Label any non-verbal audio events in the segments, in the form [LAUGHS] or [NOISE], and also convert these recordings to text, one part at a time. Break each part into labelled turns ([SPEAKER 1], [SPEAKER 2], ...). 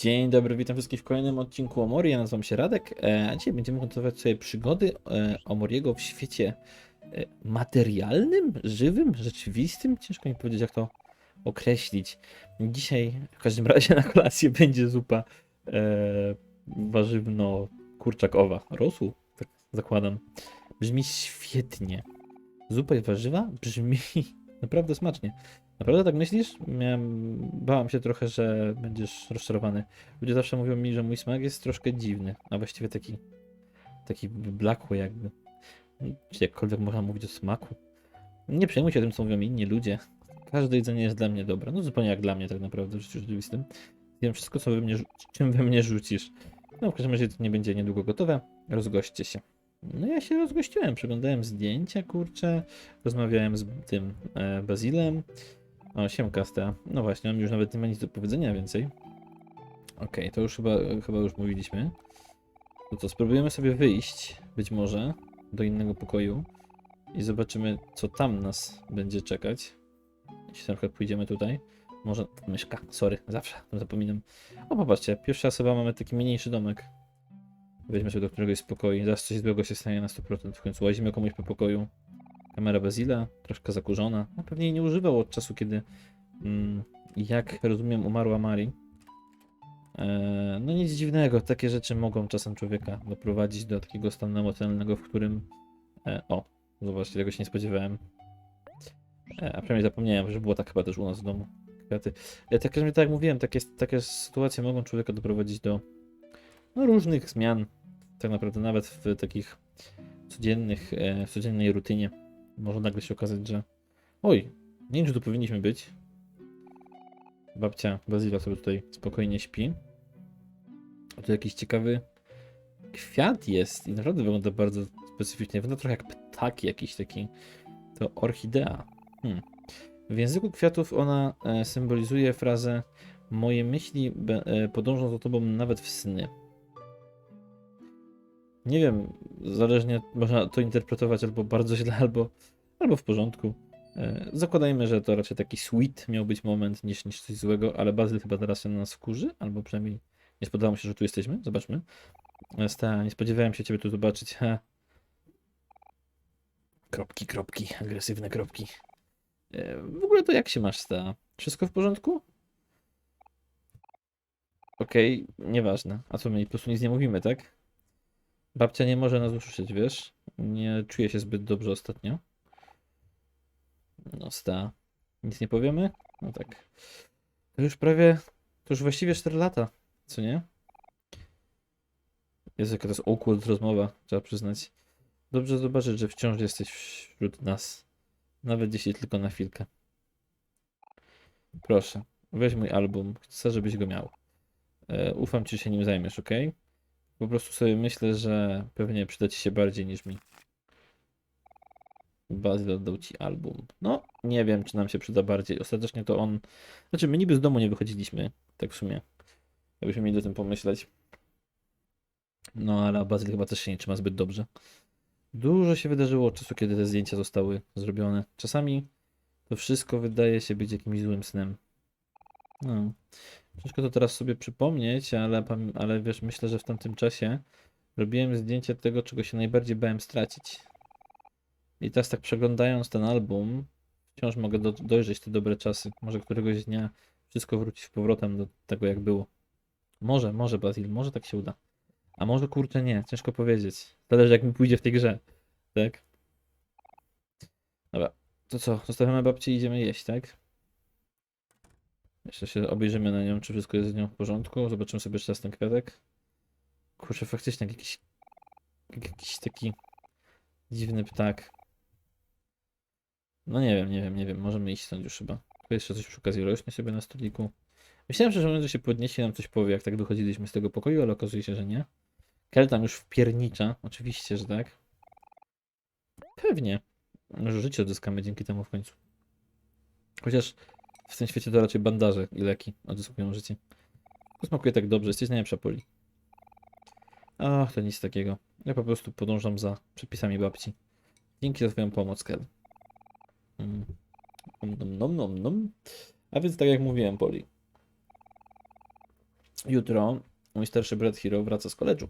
[SPEAKER 1] Dzień dobry, witam wszystkich w kolejnym odcinku Omori. Ja nazywam się Radek, e, a dzisiaj będziemy kontynuować sobie przygody e, Omoriego w świecie e, materialnym, żywym, rzeczywistym. Ciężko mi powiedzieć, jak to określić. Dzisiaj w każdym razie [LAUGHS] na kolację będzie zupa e, warzywno-kurczakowa. Rosół, tak zakładam. Brzmi świetnie. Zupa i warzywa brzmi [LAUGHS] naprawdę smacznie. Naprawdę tak myślisz? Miałem, bałem się trochę, że będziesz rozczarowany. Ludzie zawsze mówią mi, że mój smak jest troszkę dziwny, a właściwie taki, taki blakły jakby. Czy jakkolwiek można mówić o smaku. Nie przejmuj się tym, co mówią inni ludzie. Każde jedzenie jest dla mnie dobre. No zupełnie jak dla mnie tak naprawdę w życiu rzeczywistym. Wiem wszystko, co we mnie, czym we mnie rzucisz. No w każdym razie to nie będzie niedługo gotowe. Rozgoście się. No ja się rozgościłem, przeglądałem zdjęcia, kurczę, rozmawiałem z tym e, Bazilem. O, siemka Stea. No właśnie, on już nawet nie ma nic do powiedzenia więcej. Okej, to już chyba, chyba już mówiliśmy. To co, spróbujemy sobie wyjść, być może, do innego pokoju i zobaczymy, co tam nas będzie czekać. Jeśli na przykład pójdziemy tutaj. Może myszka, sorry, zawsze zapominam. O, popatrzcie, pierwszy raz chyba mamy taki mniejszy domek. Weźmy sobie do któregoś z pokoi, zaraz coś złego się stanie na 100%. W końcu łazimy komuś po pokoju. Kamera Bazila, troszkę zakurzona. No, pewnie jej nie używał od czasu, kiedy, mm, jak rozumiem, umarła Mari. Eee, no nic dziwnego, takie rzeczy mogą czasem człowieka doprowadzić do takiego stanu emocjonalnego, w którym... E, o, zobaczcie, tego się nie spodziewałem. E, a przynajmniej zapomniałem, że było tak chyba też u nas w domu. Kwiaty. E, tak, tak jak mówiłem, takie, takie sytuacje mogą człowieka doprowadzić do no, różnych zmian. Tak naprawdę nawet w takich codziennych, e, w codziennej rutynie może nagle się okazać, że oj, nie wiem, czy tu powinniśmy być. Babcia Bazila sobie tutaj spokojnie śpi. A tu jakiś ciekawy kwiat jest i naprawdę wygląda bardzo specyficznie. Wygląda trochę jak ptak jakiś taki. To orchidea. Hmm. W języku kwiatów ona e, symbolizuje frazę Moje myśli e, podążą za tobą nawet w sny. Nie wiem, zależnie można to interpretować albo bardzo źle, albo, albo w porządku. E, Zakładajmy, że to raczej taki sweet miał być moment niż, niż coś złego, ale Bazyl chyba teraz się na nas wkurzy, albo przynajmniej nie spodziewałem się, że tu jesteśmy. Zobaczmy. E, Sta, nie spodziewałem się ciebie tu zobaczyć. Ha. Kropki, kropki, agresywne kropki. E, W ogóle to jak się masz, Sta? Wszystko w porządku? Okej, nieważne. A co my po prostu nic nie mówimy, tak? Babcia nie może nas usłyszeć, wiesz? Nie czuje się zbyt dobrze ostatnio. No sta. Nic nie powiemy? No tak. To już prawie, to już właściwie 4 lata, co nie? Jest jaka to jest awkward rozmowa, trzeba przyznać. Dobrze zobaczyć, że wciąż jesteś wśród nas. Nawet jeśli tylko na chwilkę. Proszę, weź mój album. Chcę, żebyś go miał. E, ufam ci, że się nim zajmiesz, ok? Po prostu sobie myślę, że pewnie przyda ci się bardziej niż mi. Bazyl oddał ci album. No, nie wiem, czy nam się przyda bardziej. Ostatecznie to on. Znaczy, my niby z domu nie wychodziliśmy, tak w sumie. Jakbyśmy mieli o tym pomyśleć. No, ale Bazyl chyba też się nie trzyma zbyt dobrze. Dużo się wydarzyło od czasu, kiedy te zdjęcia zostały zrobione. Czasami to wszystko wydaje się być jakimś złym snem. No. Ciężko to teraz sobie przypomnieć, ale, ale wiesz, myślę, że w tamtym czasie robiłem zdjęcie tego, czego się najbardziej bałem stracić. I teraz tak przeglądając ten album, wciąż mogę do, dojrzeć te dobre czasy. Może któregoś dnia wszystko wróci powrotem do tego, jak było. Może, może Bazil, może tak się uda. A może kurczę nie, ciężko powiedzieć. Zależy jak mi pójdzie w tej grze, tak? Dobra, to co, zostawiamy babcię i idziemy jeść, tak? Jeszcze się obejrzymy na nią, czy wszystko jest z nią w porządku. Zobaczymy sobie jeszcze raz ten kwiatek. Kurczę, faktycznie jak jakiś, jak jakiś taki dziwny ptak. No nie wiem, nie wiem, nie wiem. Możemy iść stąd już chyba. Tu jeszcze coś przy okazji rośnie sobie na stoliku. Myślałem, że żołnierz się podniesie nam coś powie, jak tak wychodziliśmy z tego pokoju, ale okazuje się, że nie. Kel tam już wpiernicza. Oczywiście, że tak. Pewnie. Może życie odzyskamy dzięki temu w końcu. Chociaż w tym świecie to raczej bandaże i leki odzyskują życie. To smakuje tak dobrze, jesteś najlepsza poli. Ach, to nic takiego. Ja po prostu podążam za przepisami babci. Dzięki za twoją pomoc, Kel. Mm. Nom, nom, nom, nom. A więc tak jak mówiłem, Poli. Jutro mój starszy brat Hiro wraca z koledżu.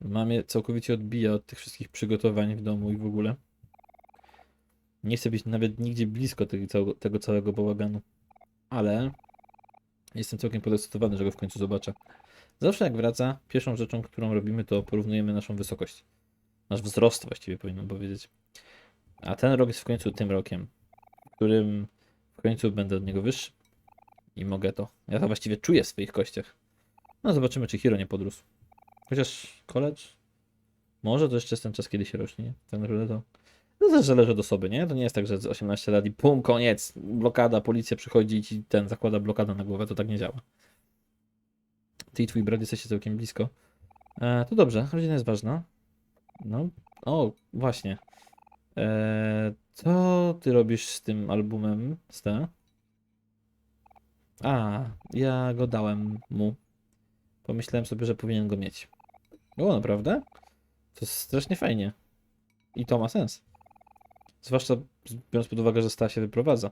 [SPEAKER 1] Mamie całkowicie odbija od tych wszystkich przygotowań w domu i w ogóle. Nie chcę być nawet nigdzie blisko tego, tego całego bałaganu. Ale jestem całkiem podekscytowany, że go w końcu zobaczę. Zawsze jak wraca, pierwszą rzeczą, którą robimy, to porównujemy naszą wysokość. Nasz wzrost właściwie powinienem powiedzieć. A ten rok jest w końcu tym rokiem, w którym w końcu będę od niego wyższy. I mogę to. Ja to właściwie czuję w swoich kościach. No zobaczymy, czy Hiro nie podrósł. Chociaż college? Może to jeszcze jest ten czas, kiedy się rośnie. Tak naprawdę to. No też zależy od osoby, nie? To nie jest tak, że z 18 lat i pum, koniec, blokada, policja przychodzi i ci ten zakłada blokadę na głowę, to tak nie działa. Ty i twój brat jesteście całkiem blisko. E, to dobrze, rodzina jest ważna. No, o, właśnie. E, co ty robisz z tym albumem, Sta? A, ja go dałem mu. Pomyślałem sobie, że powinien go mieć. O, naprawdę? To jest strasznie fajnie. I to ma sens. Zwłaszcza biorąc pod uwagę, że Sta się wyprowadza.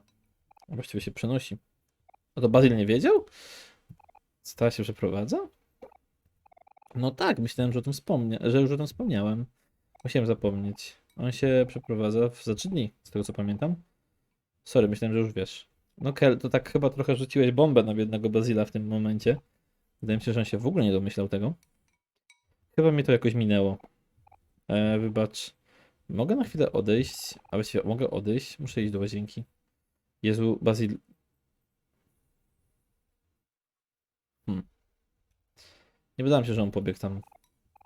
[SPEAKER 1] A Właściwie się przenosi. A to Basil nie wiedział? Sta się przeprowadza? No tak, myślałem, że o tym wspomnia że już o tym wspomniałem. Musiałem zapomnieć. On się przeprowadza w za trzy dni, z tego co pamiętam. Sorry, myślałem, że już wiesz. No Kel, to tak chyba trochę rzuciłeś bombę na biednego Bazila w tym momencie. Wydaje mi się, że on się w ogóle nie domyślał tego. Chyba mi to jakoś minęło. E, wybacz. Mogę na chwilę odejść? A właściwie mogę odejść? Muszę iść do łazienki. Jezu, Bazil. Hmm. Nie wydaje mi się, że on pobiegł tam.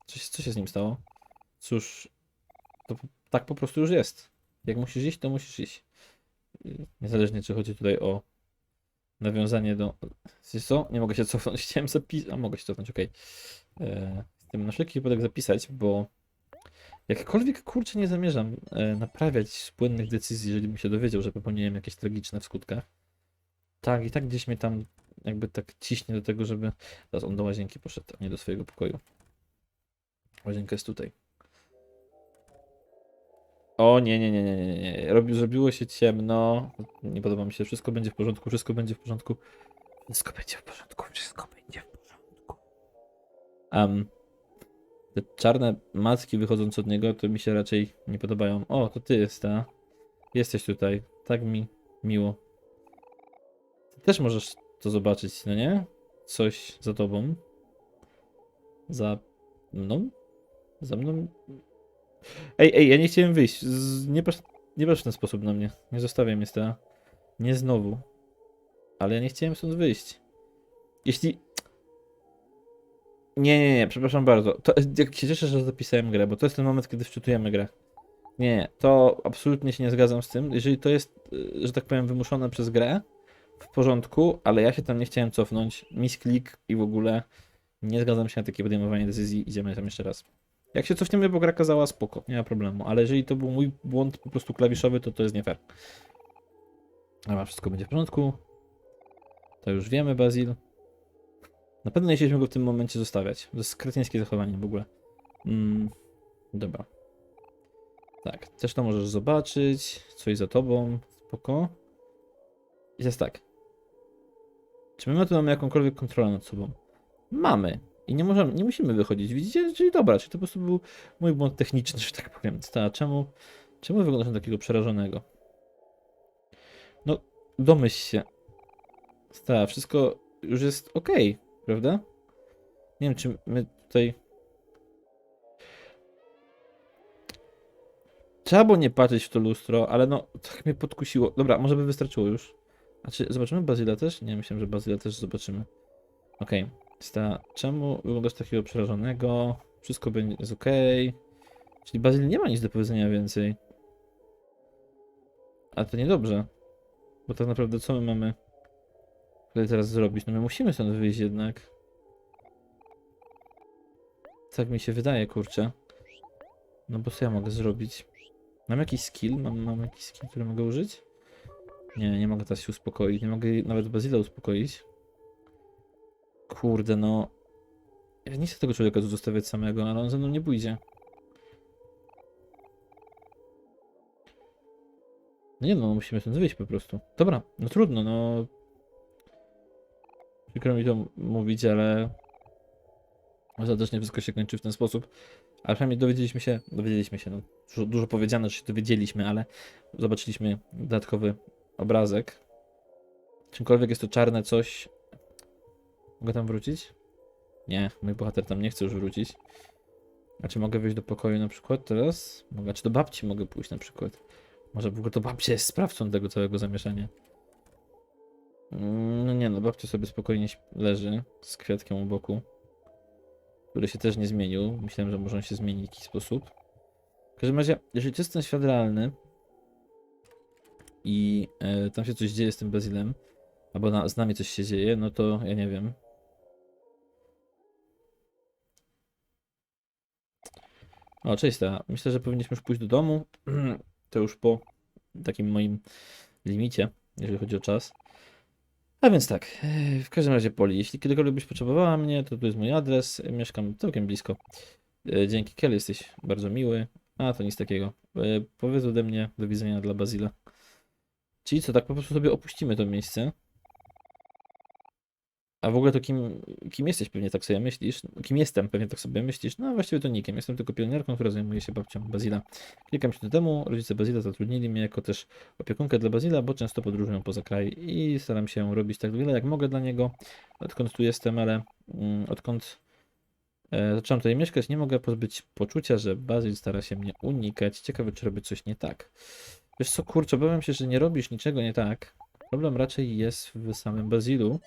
[SPEAKER 1] Coś, co się z nim stało? Cóż, to tak po prostu już jest. Jak musisz iść, to musisz iść. Niezależnie, czy chodzi tutaj o nawiązanie do. Co? Nie mogę się cofnąć. [LAUGHS] Chciałem zapisać. A mogę się cofnąć, okej. Okay. Chcę na wszelki wypadek zapisać, bo jakkolwiek kurczę nie zamierzam e, naprawiać błędnych decyzji, jeżeli bym się dowiedział, że popełniłem jakieś tragiczne w skutkach. Tak, i tak gdzieś mnie tam jakby tak ciśnie do tego, żeby. Teraz on do łazienki poszedł, a nie do swojego pokoju. Łazienka jest tutaj. O nie, nie, nie, nie, nie, nie. Robi, zrobiło się ciemno. Nie podoba mi się. Wszystko będzie w porządku, wszystko będzie w porządku. Wszystko będzie w porządku, wszystko będzie w porządku. Um, te czarne macki wychodzące od niego to mi się raczej nie podobają. O, to ty jest, a? Jesteś tutaj. Tak mi miło. Ty też możesz to zobaczyć, no nie? Coś za tobą. Za mną? Za mną? Ej, ej, ja nie chciałem wyjść. Z, nie, patrz, nie patrz w ten sposób na mnie. Nie zostawiam mnie Stella. Nie znowu. Ale ja nie chciałem stąd wyjść. Jeśli... Nie, nie, nie, przepraszam bardzo. To, jak się cieszę, że zapisałem grę, bo to jest ten moment, kiedy wczytujemy grę. Nie, nie, to absolutnie się nie zgadzam z tym. Jeżeli to jest, y, że tak powiem, wymuszone przez grę, w porządku, ale ja się tam nie chciałem cofnąć. Misklik i w ogóle nie zgadzam się na takie podejmowanie decyzji. Idziemy tam jeszcze raz. Jak się cofniemy, bo gra kazała, spoko, nie ma problemu. Ale jeżeli to był mój błąd po prostu klawiszowy, to to jest nie fair. Dobra, wszystko będzie w porządku. To już wiemy, Bazil. Na pewno nie chcieliśmy go w tym momencie zostawiać. To jest kretyńskie zachowanie w ogóle. Mm, dobra. Tak, też to możesz zobaczyć. Coś za tobą. Spoko. I teraz tak. Czy my to mamy jakąkolwiek kontrolę nad sobą? Mamy. I nie możemy, nie musimy wychodzić. Widzicie? Czyli dobra, czyli to po prostu był mój błąd techniczny, [LAUGHS] że tak powiem. Ta, czemu, czemu wyglądasz na takiego przerażonego? No, domyśl się. Ta, wszystko już jest ok, prawda? Nie wiem, czy my tutaj. Trzeba było nie patrzeć w to lustro, ale no, tak mnie podkusiło. Dobra, może by wystarczyło już. A czy zobaczymy Bazila też? Nie, myślałem, że Bazila też zobaczymy. Okej. Sta, czemu wyglądasz takiego przerażonego? Wszystko będzie jest ok. Czyli Bazil nie ma nic do powiedzenia więcej. A to niedobrze. Bo tak naprawdę co my mamy tutaj teraz zrobić? No my musimy stąd wyjść jednak. Tak mi się wydaje, kurczę. No bo co ja mogę zrobić? Mam jakiś skill? Mam, mam jakiś skill, który mogę użyć? Nie, nie mogę teraz się uspokoić. Nie mogę nawet Bazila uspokoić. Kurde, no. Ja nie chcę tego człowieka zostawiać samego, ale on ze mną nie pójdzie. No nie no, musimy stąd wyjść po prostu. Dobra, no trudno, no. Przykro mi to mówić, ale ostatecznie wszystko się kończy w ten sposób. Ale przynajmniej dowiedzieliśmy się, dowiedzieliśmy się, no, dużo, dużo powiedziane, że się dowiedzieliśmy, ale zobaczyliśmy dodatkowy obrazek. Czymkolwiek jest to czarne coś. Mogę tam wrócić? Nie, mój bohater tam nie chce już wrócić. A czy mogę wejść do pokoju na przykład teraz? Mogę, czy do babci mogę pójść na przykład? Może w ogóle to babcia jest sprawcą tego całego zamieszania. Mm, No nie no, babcia sobie spokojnie leży z kwiatkiem u boku, który się też nie zmienił. Myślałem, że może on się zmieni w jakiś sposób. W każdym razie, jeżeli to jest ten świat realny i e, tam się coś dzieje z tym Bazilem, albo na, z nami coś się dzieje, no to ja nie wiem. O, cześć, ta. Myślę, że powinniśmy już pójść do domu. [CLEARS THROAT] To już po takim moim limicie, jeżeli chodzi o czas. A więc tak, w każdym razie Poli, jeśli kiedykolwiek byś potrzebowała mnie, to tu jest mój adres, mieszkam całkiem blisko. E, Dzięki Kelly, jesteś bardzo miły. A, to nic takiego. E, Powiedz ode mnie do widzenia dla Bazila. Czyli co, tak po prostu sobie opuścimy to miejsce. A w ogóle to kim, kim jesteś pewnie tak sobie myślisz? Kim jestem pewnie tak sobie myślisz? No właściwie to nikiem. Jestem tylko pielęgniarką, która zajmuje się babcią Bazila. Kilka miesięcy temu rodzice Bazila zatrudnili mnie jako też opiekunkę dla Bazila, bo często podróżują poza kraj i staram się robić tak wiele jak mogę dla niego, odkąd tu jestem, ale mm, odkąd e, zacząłem tutaj mieszkać, nie mogę pozbyć poczucia, że Bazil stara się mnie unikać. Ciekawe, czy robię coś nie tak. Wiesz co, kurczę, obawiam się, że nie robisz niczego nie tak. Problem raczej jest w samym Bazilu,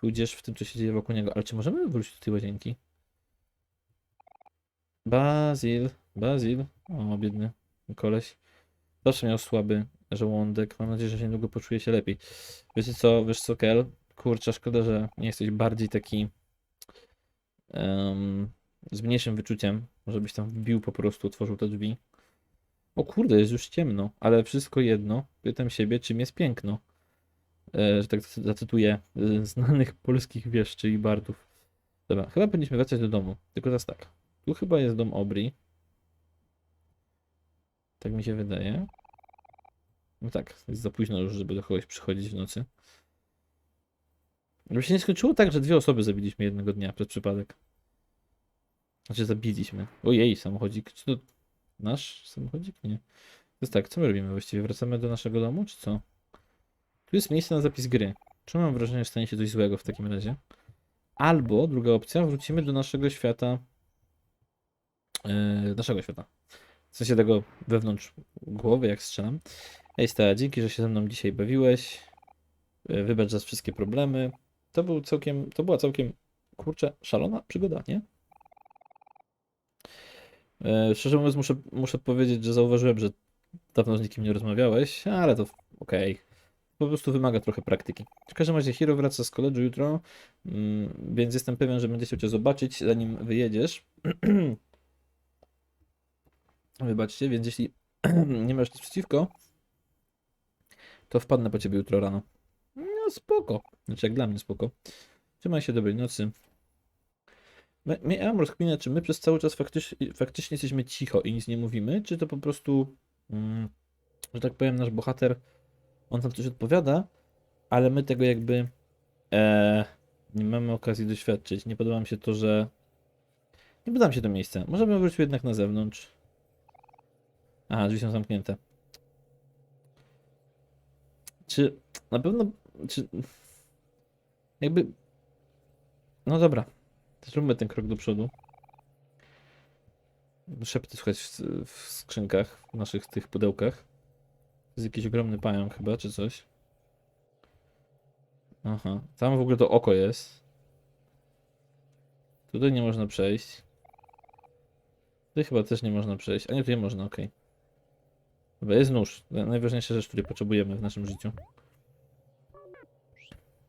[SPEAKER 1] tudzież w tym, co się dzieje wokół niego. Ale czy możemy wrócić do tej łazienki? Bazil, Bazil. O, biedny koleś. Zawsze miał słaby żołądek. Mam nadzieję, że niedługo poczuje się lepiej. Co, wiesz co, Kel? Kurczę, szkoda, że nie jesteś bardziej taki em, z mniejszym wyczuciem. Może byś tam wbił po prostu, otworzył te drzwi. O kurde, jest już ciemno, ale wszystko jedno. Pytam siebie, czym jest piękno. E, że tak zacytuję e, znanych polskich wieszczy i bardów. Dobra, chyba powinniśmy wracać do domu. Tylko teraz tak. Tu chyba jest dom Obri. Tak mi się wydaje. No tak, jest za późno już, żeby do kogoś przychodzić w nocy. Żeby się nie skończyło tak, że dwie osoby zabiliśmy jednego dnia przez przypadek. Znaczy zabiliśmy. Ojej, samochodzik. Czy to nasz samochodzik? Nie. To jest tak, co my robimy właściwie? Wracamy do naszego domu, czy co? Tu jest miejsce na zapis gry. Czy mam wrażenie, że stanie się coś złego w takim razie? Albo, druga opcja, wrócimy do naszego świata. Yy, naszego świata. W sensie tego wewnątrz głowy, jak strzelam. Ej, Stała, dzięki, że się ze mną dzisiaj bawiłeś. Yy, Wybacz za wszystkie problemy. To był całkiem, to była całkiem, kurczę, szalona przygoda, nie? Yy, Szczerze mówiąc, muszę, muszę powiedzieć, że zauważyłem, że dawno z nikim nie rozmawiałeś, ale to okej. Po prostu wymaga trochę praktyki. W każdym razie Hiro wraca z koledżu jutro, mm, więc jestem pewien, że będzie chciał cię zobaczyć, zanim wyjedziesz. [CLEARS THROAT] Wybaczcie, więc jeśli [CLEARS THROAT] nie masz nic przeciwko, to wpadnę po ciebie jutro rano. No spoko. Znaczy jak dla mnie spoko. Trzymaj się dobrej nocy. Mam rozkminę, czy my przez cały czas faktycznie, faktycznie jesteśmy cicho i nic nie mówimy, czy to po prostu, mm, że tak powiem, nasz bohater, on tam coś odpowiada, ale my tego jakby e, nie mamy okazji doświadczyć. Nie podoba mi się to, że nie podoba mi się to miejsce. Możemy wrócić jednak na zewnątrz. Aha, drzwi są zamknięte. Czy na pewno, czy jakby, no dobra, zróbmy ten krok do przodu. Szepty słychać w, w skrzynkach, w naszych tych pudełkach. Jest jakiś ogromny pająk chyba, czy coś. Aha, tam w ogóle to oko jest. Tutaj nie można przejść. Tutaj chyba też nie można przejść. A nie, tutaj można, okej. Dobra, jest nóż. Na- Najważniejsza rzecz, której potrzebujemy w naszym życiu.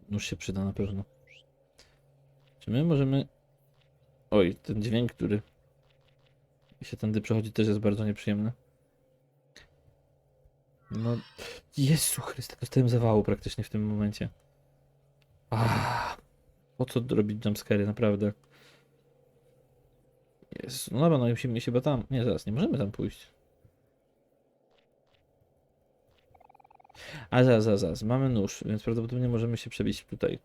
[SPEAKER 1] Nóż się przyda na pewno. Czy my możemy... Oj, ten dźwięk, który się tędy przechodzi też jest bardzo nieprzyjemny. No, Jezu Chryste, dostałem zawału praktycznie w tym momencie. Ah, po co robić jumpscary, naprawdę? Jezu, no dobra, no musimy iść chyba tam. Nie, zaraz, nie możemy tam pójść. A zaraz, zaraz, zaraz, mamy nóż, więc prawdopodobnie możemy się przebić tutaj.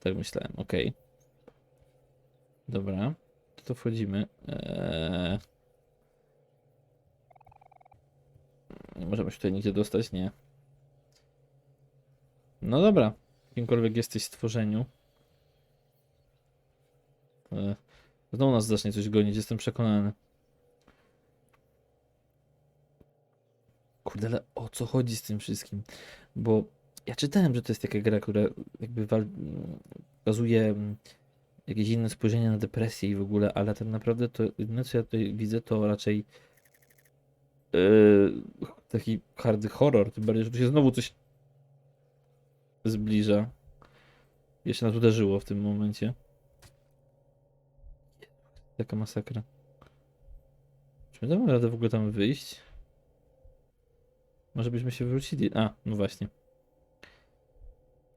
[SPEAKER 1] Tak myślałem, okej. Dobra, to, to wchodzimy. Eee... Nie możemy się tutaj nigdzie dostać, nie. No dobra, kimkolwiek jesteś stworzeniu. Eee... Znowu nas zacznie coś gonić, jestem przekonany. Kurde, ale o co chodzi z tym wszystkim? Bo ja czytałem, że to jest taka gra, która jakby pokazuje mm, jakieś inne spojrzenie na depresję i w ogóle, ale tak naprawdę to jedyne co ja tutaj widzę to raczej yy, taki hardy horror, tym bardziej, że tu się znowu coś zbliża. Jeszcze nas uderzyło w tym momencie. Taka masakra. Czy my damy radę w ogóle tam wyjść? Może byśmy się wrócili. A, no właśnie.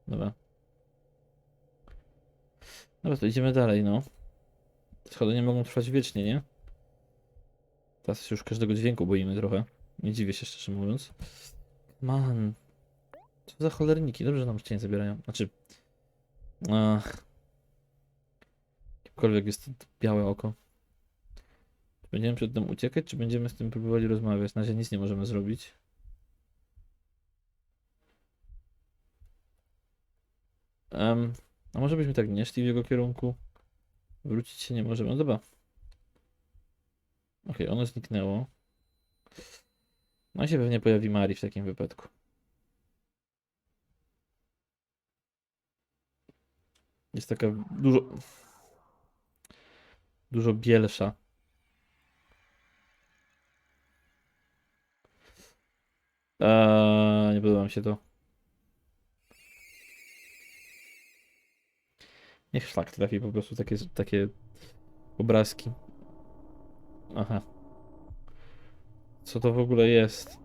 [SPEAKER 1] Dobra. Dobra, to idziemy dalej, no. Schody nie mogą trwać wiecznie, nie? Teraz już każdego dźwięku boimy trochę. Nie dziwię się szczerze mówiąc. Man. Co za cholerniki? Dobrze, że nam cień zabierają. Znaczy... Ach. Jakkolwiek jest to białe oko. Czy będziemy przed tym uciekać, czy będziemy z tym próbowali rozmawiać? Na razie nic nie możemy zrobić. Em, a może byśmy tak nie szli w jego kierunku? Wrócić się nie możemy. No dobra. Okej, ono zniknęło. No i się pewnie pojawi Mari w takim wypadku. Jest taka dużo... Dużo bielsza. Eee, nie podoba mi się to. Niech szlak trafi po prostu takie, takie obrazki. Aha. Co to w ogóle jest?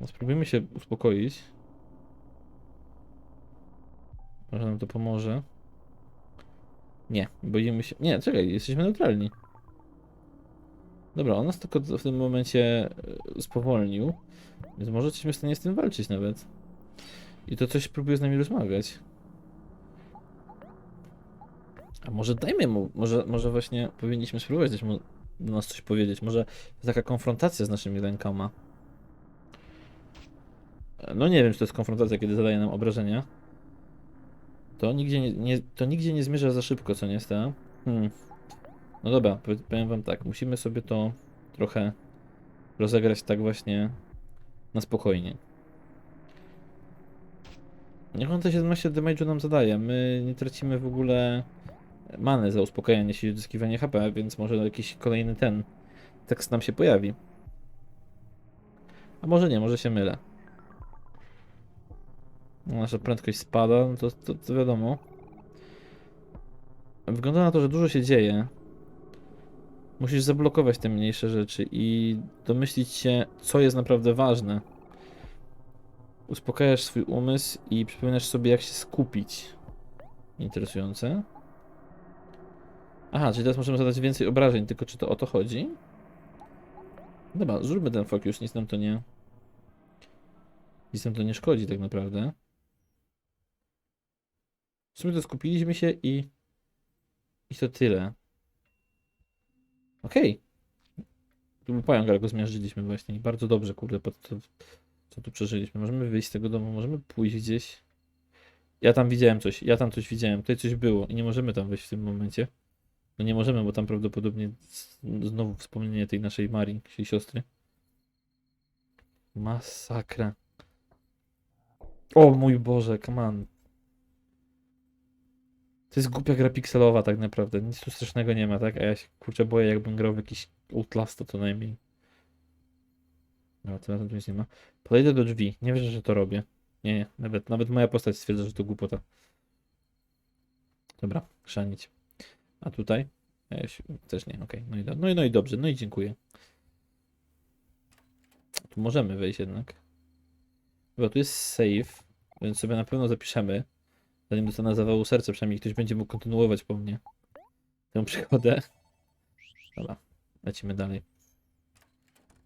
[SPEAKER 1] No spróbujmy się uspokoić. Może nam to pomoże. Nie, boimy się. Nie, czekaj, jesteśmy neutralni. Dobra, on nas tylko w tym momencie e, spowolnił. Więc może jesteśmy w stanie z tym walczyć nawet. I to coś próbuje z nami rozmawiać. A może dajmy mu, może, może właśnie powinniśmy spróbować dać mu do nas coś powiedzieć. Może taka konfrontacja z naszymi rękoma. No nie wiem, czy to jest konfrontacja, kiedy zadaje nam obrażenia. To nigdzie nie, nie, to nigdzie nie zmierza za szybko, co nie sta? Hmm. No dobra, powie- powiem wam tak, musimy sobie to trochę rozegrać tak właśnie na spokojnie. Niech on te 17 damage'u nam zadaje, my nie tracimy w ogóle many za uspokajanie się i odzyskiwanie HP, więc może jakiś kolejny ten tekst nam się pojawi. A może nie, może się mylę. No, Nasza prędkość spada, no to, to, to wiadomo. Wygląda na to, że dużo się dzieje. Musisz zablokować te mniejsze rzeczy i domyślić się, co jest naprawdę ważne. Uspokajasz swój umysł i przypominasz sobie, jak się skupić. Interesujące. Aha, czyli teraz możemy zadać więcej obrażeń, tylko czy to o to chodzi? Dobra, zróbmy ten focus, nic nam to nie... Nic nam to nie szkodzi tak naprawdę. W sumie to skupiliśmy się i... I to tyle. Okej. Tu był pająk, ale go zmiażdżyliśmy właśnie. I bardzo dobrze, kurde, po to, co tu przeżyliśmy. Możemy wyjść z tego domu, możemy pójść gdzieś. Ja tam widziałem coś, ja tam coś widziałem, tutaj coś było i nie możemy tam wejść w tym momencie. No nie możemy, bo tam prawdopodobnie znowu wspomnienie tej naszej Marii, jej siostry. Masakra. O mój Boże, on. To jest głupia gra pikselowa tak naprawdę. Nic tu strasznego nie ma, tak? A ja się kurczę boję, jakbym grał w jakiś Outlast, to najmniej. No, to na tym nic nie ma. Podejdę do drzwi. Nie wierzę, że to robię. Nie, nie. Nawet, nawet moja postać stwierdza, że to głupota. Dobra, chrzanić. A tutaj? Też nie, okej. No, i no, no i dobrze, no i dziękuję. Tu możemy wejść jednak. Bo tu jest save, więc sobie na pewno zapiszemy. Zanim dostanę zawału serca, przynajmniej ktoś będzie mógł kontynuować po mnie tę przygodę. Dobra, lecimy dalej.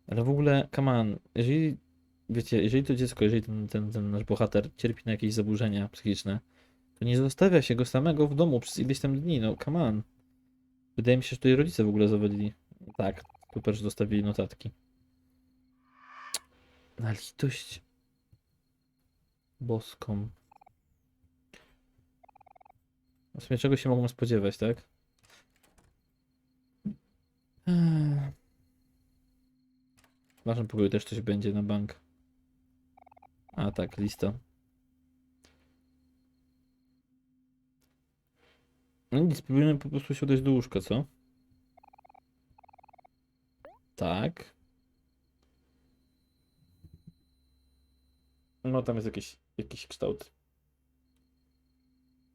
[SPEAKER 1] Ale w ogóle, come on, jeżeli wiecie, jeżeli to dziecko, jeżeli ten, ten, ten nasz bohater cierpi na jakieś zaburzenia psychiczne, to nie zostawia się go samego w domu przez ileś tam dni, no come on. Wydaje mi się, że tutaj rodzice w ogóle zawodili. Tak, super, że zostawili notatki. Na litość boską. W sumie czego się mogą spodziewać, tak? W naszym pokoju też coś będzie na bank. A tak, lista. No nic, spróbujemy po prostu się udać do łóżka, co? Tak. No tam jest jakiś, jakiś kształt.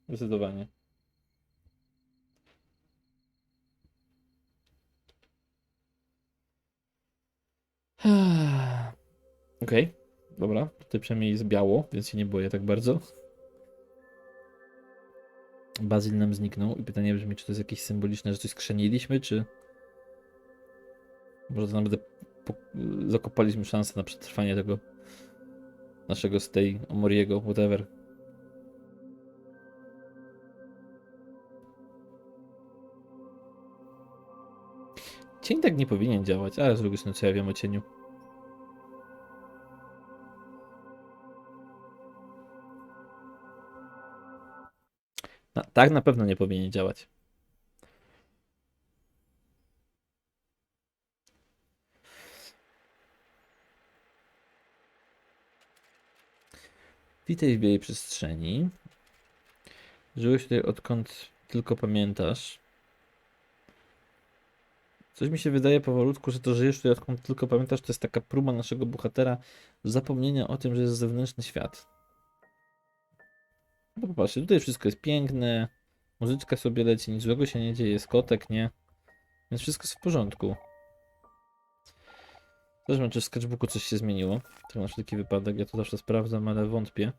[SPEAKER 1] Zdecydowanie. Okej, dobra. Tutaj przynajmniej jest biało, więc się nie boję tak bardzo. Bazyl nam zniknął i pytanie brzmi, czy to jest jakieś symboliczne, że coś skrzenieliśmy, czy... Może to naprawdę zakopaliśmy szansę na przetrwanie tego naszego stay Omoriego, whatever. Cień tak nie powinien działać, ale z drugiej strony co ja wiem o cieniu. Na, tak na pewno nie powinien działać. Witaj w białej przestrzeni. Żyłeś tutaj odkąd tylko pamiętasz. Coś mi się wydaje powolutku, że to żyjesz tutaj odkąd tylko pamiętasz, to jest taka próba naszego bohatera zapomnienia o tym, że jest zewnętrzny świat. Bo popatrzcie, tutaj wszystko jest piękne, muzyczka sobie leci, nic złego się nie dzieje, jest kotek, nie? Więc wszystko jest w porządku. Zobaczmy, czy w sketchbooku coś się zmieniło. Tak na wszelki wypadek, ja to zawsze sprawdzam, ale wątpię.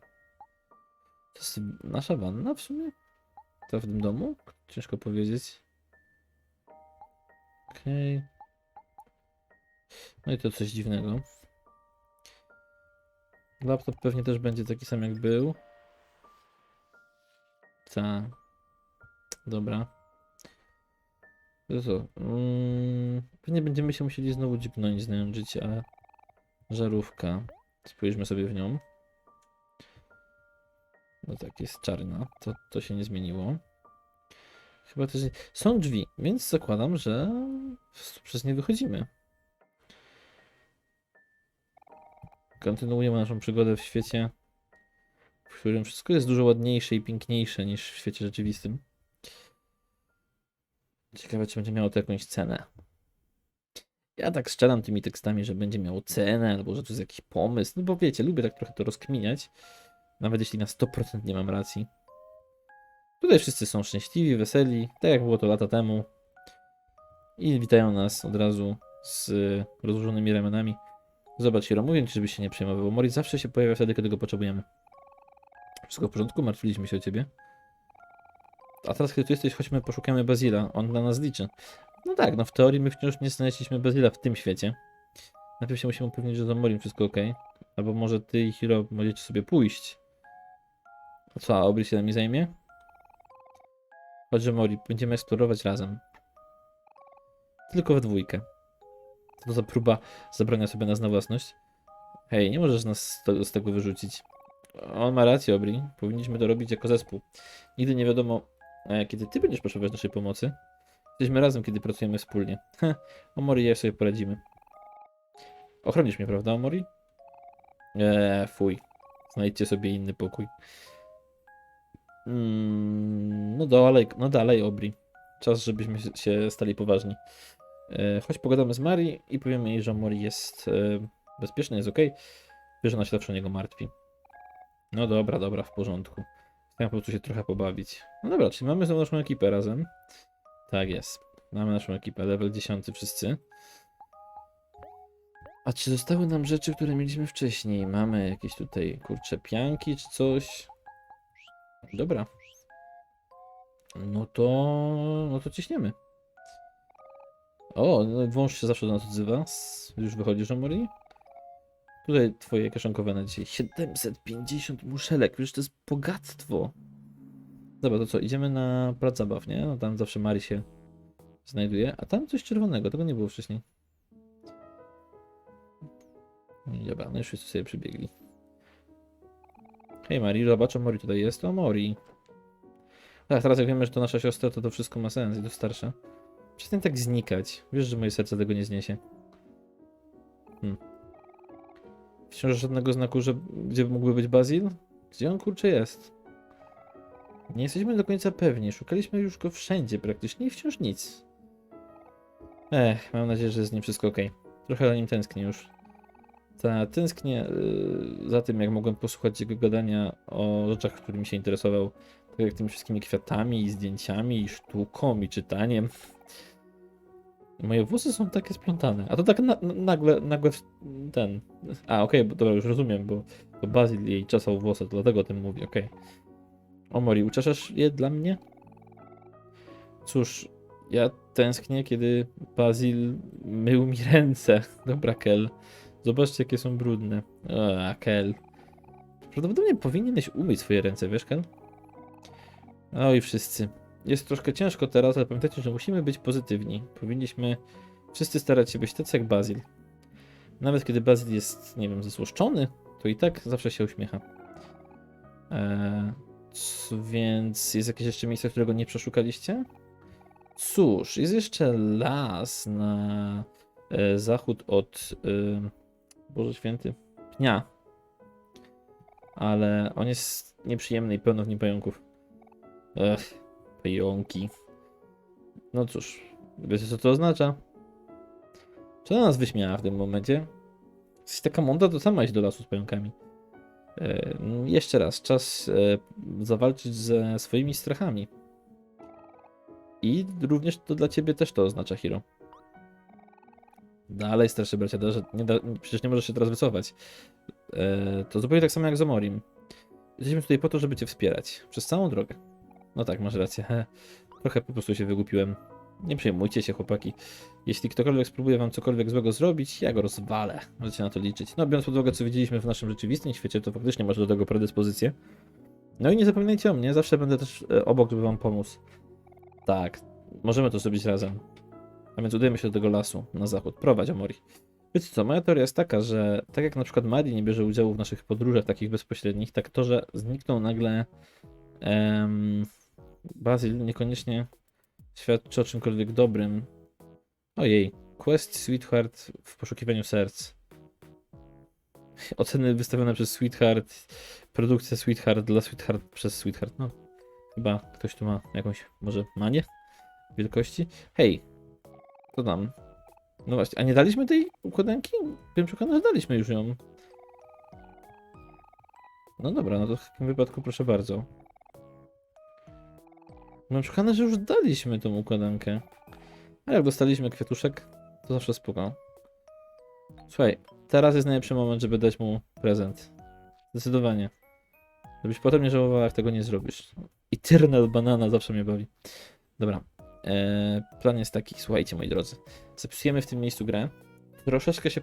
[SPEAKER 1] To jest nasza wanna w sumie? Ta w tym domu? Ciężko powiedzieć. Okej. No i to coś dziwnego. Laptop pewnie też będzie taki sam jak był. Tak. Dobra. Co? Mm, pewnie będziemy się musieli znowu dzipnąć, znając życie, ale... Żarówka. Spójrzmy sobie w nią. No tak, jest czarna. To, to się nie zmieniło. Chyba też... nie- Są drzwi, więc zakładam, że przez nie wychodzimy. Kontynuujemy naszą przygodę w świecie, w którym wszystko jest dużo ładniejsze i piękniejsze niż w świecie rzeczywistym. Ciekawe, czy będzie miało to jakąś cenę. Ja tak strzelam tymi tekstami, że będzie miało cenę, albo że to jest jakiś pomysł. No bo wiecie, lubię tak trochę to rozkminiać. Nawet jeśli na 100% nie mam racji. Tutaj wszyscy są szczęśliwi, weseli, tak jak było to lata temu. I witają nas od razu z rozłożonymi ramionami. Zobacz, Hiro, mówię ci, żebyś się nie przejmował. Mori zawsze się pojawia wtedy, kiedy go potrzebujemy. Wszystko w porządku? Martwiliśmy się o ciebie. A teraz, kiedy tu jesteś, chodźmy, poszukamy Bazila. On na nas liczy. No tak, no w teorii my wciąż nie znaleźliśmy Bazila w tym świecie. Najpierw się musimy upewnić, że z Morim wszystko ok. Albo może ty i Hiro możecie sobie pójść. A co, a Aubrey się nami zajmie? Chodź, że Mori, będziemy eksplorować razem. Tylko we dwójkę. Co to za próba zabrania sobie nas na własność? Hej, nie możesz nas z tego wyrzucić. On ma rację, Aubrey. Powinniśmy to robić jako zespół. Nigdy nie wiadomo, e, kiedy ty będziesz potrzebować naszej pomocy. Jesteśmy razem, kiedy pracujemy wspólnie. Heh, Omori i ja sobie poradzimy. Ochronisz mnie, prawda, Omori? Eee, fuj. Znajdźcie sobie inny pokój. Mm, no dalej, no dalej, Obri. Czas, żebyśmy się- stali poważni. E, choć pogadamy z Mari i powiemy jej, że Mori jest e, bezpieczny, jest ok. Wie, że ona się zawsze o niego martwi. No dobra, dobra, w porządku. Chciałem po prostu się trochę pobawić. No dobra, czyli mamy znowu naszą ekipę razem. Tak jest. Mamy naszą ekipę, level 10 wszyscy. A czy zostały nam rzeczy, które mieliśmy wcześniej? Mamy jakieś tutaj, kurcze, pianki czy coś? Dobra. No to... no to ciśniemy. O, no wąż się zawsze do nas odzywa. Już wychodzisz, Omori? Tutaj twoje kieszonkowe na dzisiaj. 750 muszelek, przecież to jest bogactwo. Dobra, to co, idziemy na plac zabaw, nie? No tam zawsze Mari się znajduje. A tam coś czerwonego, tego nie było wcześniej. Dobra, no już wszyscy sobie przybiegli. Hej Mari, zobacz, o Mori tutaj jest, o Mori. Tak, teraz jak wiemy, że to nasza siostra, to to wszystko ma sens i to starsza. Przestań tak znikać. Wiesz, że moje serce tego nie zniesie. Hmm. Wciąż żadnego znaku, że gdzie mógłby być Bazil? Gdzie on kurczę jest? Nie jesteśmy do końca pewni. Szukaliśmy już go wszędzie praktycznie i wciąż nic. Ech, mam nadzieję, że z nim wszystko ok. Trochę za nim tęsknię już. Ta, tęsknię yy, za tym, jak mogłem posłuchać jego gadania o rzeczach, którymi się interesował. Tak jak tymi wszystkimi kwiatami, i zdjęciami, i sztuką, i czytaniem. Moje włosy są takie splątane. A to tak na, na- nagle, nagle ten. A, okej, bo dobra, już rozumiem, bo to Bazil jej czasał włosy, dlatego o tym mówi, okej. O Mori, uczeszasz je dla mnie? Cóż, ja tęsknię, kiedy Bazil mył mi ręce. [LAUGHS] Dobra, Kel. Zobaczcie, jakie są brudne. A, Kel. Prawdopodobnie powinieneś umyć swoje ręce, wiesz, Kel? Oj, wszyscy. Jest troszkę ciężko teraz, ale pamiętajcie, że musimy być pozytywni. Powinniśmy wszyscy starać się być tacy jak Bazil. Nawet kiedy Bazil jest, nie wiem, zasłuszczony, to i tak zawsze się uśmiecha. Eee, więc jest jakieś jeszcze miejsce, którego nie przeszukaliście? Cóż, jest jeszcze las na e, zachód od e, Boże Święty pnia. Ale on jest nieprzyjemny i pełno w nim pająków. Ech, pająki. No cóż, wiecie co to oznacza? Ona nas wyśmiała w tym momencie? Jesteś taka mądra, to sama iść do lasu z pająkami. E, no, jeszcze raz, czas e, zawalczyć ze swoimi strachami. I również to dla ciebie też to oznacza, Hiro. Dalej, starszy bracia, da, nie da, przecież nie możesz się teraz wycofać. E, to zupełnie tak samo jak z Amorim. Jesteśmy tutaj po to, żeby cię wspierać. Przez całą drogę. No tak, masz rację. Trochę po prostu się wygłupiłem. Nie przejmujcie się, chłopaki. Jeśli ktokolwiek spróbuje wam cokolwiek złego zrobić, ja go rozwalę. Możecie na to liczyć. No, biorąc pod uwagę, co widzieliśmy w naszym rzeczywistym świecie, to faktycznie masz do tego predyspozycję. No i nie zapominajcie o mnie, zawsze będę też e, obok, żeby wam pomóc. Tak, możemy to zrobić razem. A więc udajemy się do tego lasu na zachód. Prowadź, Amori. Wiecie co, moja teoria jest taka, że tak jak na przykład Madi nie bierze udziału w naszych podróżach takich bezpośrednich, tak to, że zniknął nagle em, Basil niekoniecznie świadczy o czymkolwiek dobrym. Ojej, Quest Sweetheart w poszukiwaniu serc. Oceny wystawione przez Sweetheart, produkcja Sweetheart dla Sweetheart przez Sweetheart. No, chyba ktoś tu ma jakąś, może manię wielkości. Hej, to tam. No właśnie, a nie daliśmy tej układanki? Byłem że daliśmy już ją. No dobra, no to w takim wypadku proszę bardzo. Byłem przekonany, że już daliśmy tą układankę. A jak dostaliśmy kwiatuszek, to zawsze spoko. Słuchaj, teraz jest najlepszy moment, żeby dać mu prezent. Zdecydowanie. Żebyś potem nie żałował, jak tego nie zrobisz. Eternal banana zawsze mnie bawi. Dobra. Eee, plan jest taki, słuchajcie moi drodzy. Zapisujemy w tym miejscu grę. Troszeczkę się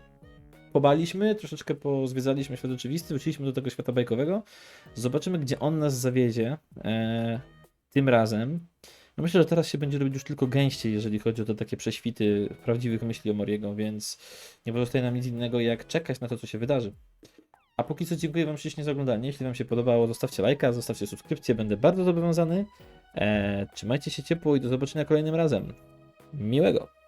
[SPEAKER 1] pobaliśmy, troszeczkę pozwiedzaliśmy świat rzeczywisty, wróciliśmy do tego świata bajkowego. Zobaczymy, gdzie on nas zawiedzie eee, tym razem. No myślę, że teraz się będzie robić już tylko gęściej, jeżeli chodzi o te takie prześwity prawdziwych myśli o Moriego, więc nie pozostaje nam nic innego, jak czekać na to, co się wydarzy. A póki co dziękuję Wam ślicznie za oglądanie. Jeśli Wam się podobało, zostawcie lajka, zostawcie subskrypcję, będę bardzo zobowiązany. Eee, trzymajcie się ciepło i do zobaczenia kolejnym razem. Miłego!